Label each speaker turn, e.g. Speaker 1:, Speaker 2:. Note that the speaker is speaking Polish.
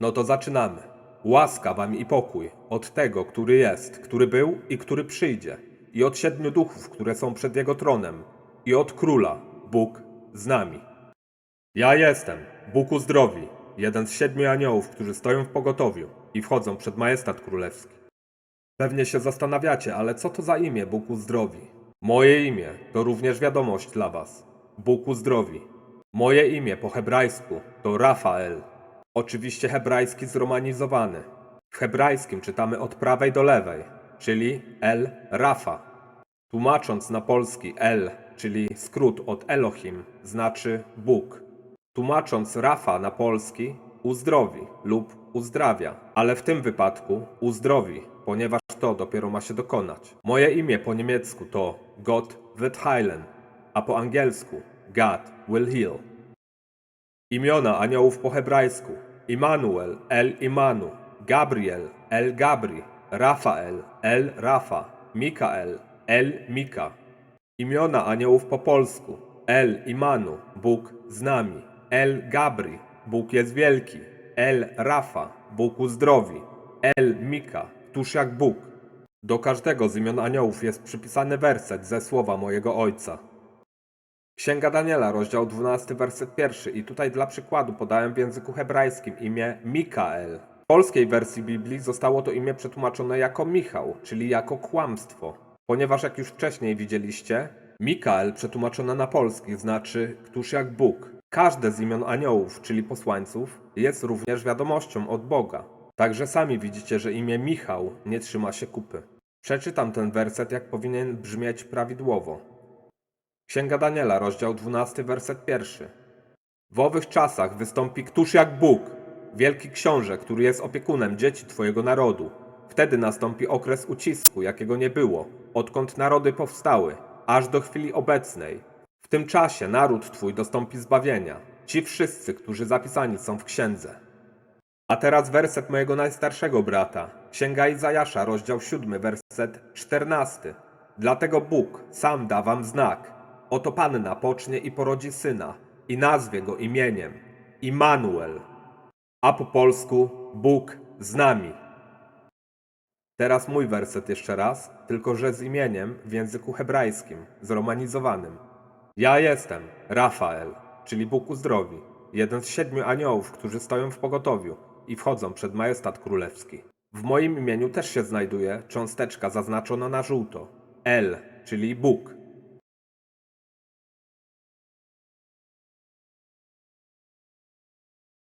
Speaker 1: No to zaczynamy. Łaska wam i pokój od tego, który jest, który był i który przyjdzie, i od siedmiu duchów, które są przed jego tronem, i od króla, Bóg z nami. Ja jestem, Bóg uzdrowi, jeden z siedmiu aniołów, którzy stoją w pogotowiu i wchodzą przed majestat królewski. Pewnie się zastanawiacie, ale co to za imię Bóg uzdrowi? Moje imię to również wiadomość dla was. Bóg uzdrowi. Moje imię po hebrajsku to Rafael. Oczywiście hebrajski zromanizowany. W hebrajskim czytamy od prawej do lewej, czyli El Rafa. Tłumacząc na polski El, czyli skrót od Elohim, znaczy Bóg. Tłumacząc Rafa na polski, uzdrowi lub uzdrawia, ale w tym wypadku uzdrowi, ponieważ to dopiero ma się dokonać. Moje imię po niemiecku to Gott wird heilen, a po angielsku God will heal. Imiona aniołów po hebrajsku Immanuel, El Imanu, Gabriel, El Gabri, Rafael, El Rafa, Mikael, El Mika. Imiona aniołów po polsku El Imanu, Bóg z nami, El Gabri, Bóg jest wielki, El Rafa, Bóg uzdrowi, El Mika, któż jak Bóg. Do każdego z imion aniołów jest przypisany werset ze słowa mojego Ojca. Księga Daniela, rozdział 12, werset pierwszy. I tutaj dla przykładu podałem w języku hebrajskim imię Mikael. W polskiej wersji Biblii zostało to imię przetłumaczone jako Michał, czyli jako kłamstwo. Ponieważ jak już wcześniej widzieliście, Mikael przetłumaczone na polski znaczy któż jak Bóg. Każde z imion aniołów, czyli posłańców, jest również wiadomością od Boga. Także sami widzicie, że imię Michał nie trzyma się kupy. Przeczytam ten werset, jak powinien brzmieć prawidłowo. Księga Daniela, rozdział 12, werset pierwszy. W owych czasach wystąpi któż jak Bóg, wielki książę, który jest opiekunem dzieci Twojego narodu. Wtedy nastąpi okres ucisku, jakiego nie było, odkąd narody powstały, aż do chwili obecnej. W tym czasie naród Twój dostąpi zbawienia, ci wszyscy, którzy zapisani są w księdze. A teraz werset mojego najstarszego brata, Księga Izajasza, rozdział 7, werset 14. Dlatego Bóg sam da wam znak. Oto panna pocznie i porodzi syna i nazwie go imieniem Immanuel, a po polsku Bóg z nami. Teraz mój werset jeszcze raz, tylko że z imieniem w języku hebrajskim, zromanizowanym. Ja jestem Rafael, czyli Bóg uzdrowi, jeden z siedmiu aniołów, którzy stoją w pogotowiu i wchodzą przed majestat królewski. W moim imieniu też się znajduje cząsteczka zaznaczona na żółto. El, czyli Bóg.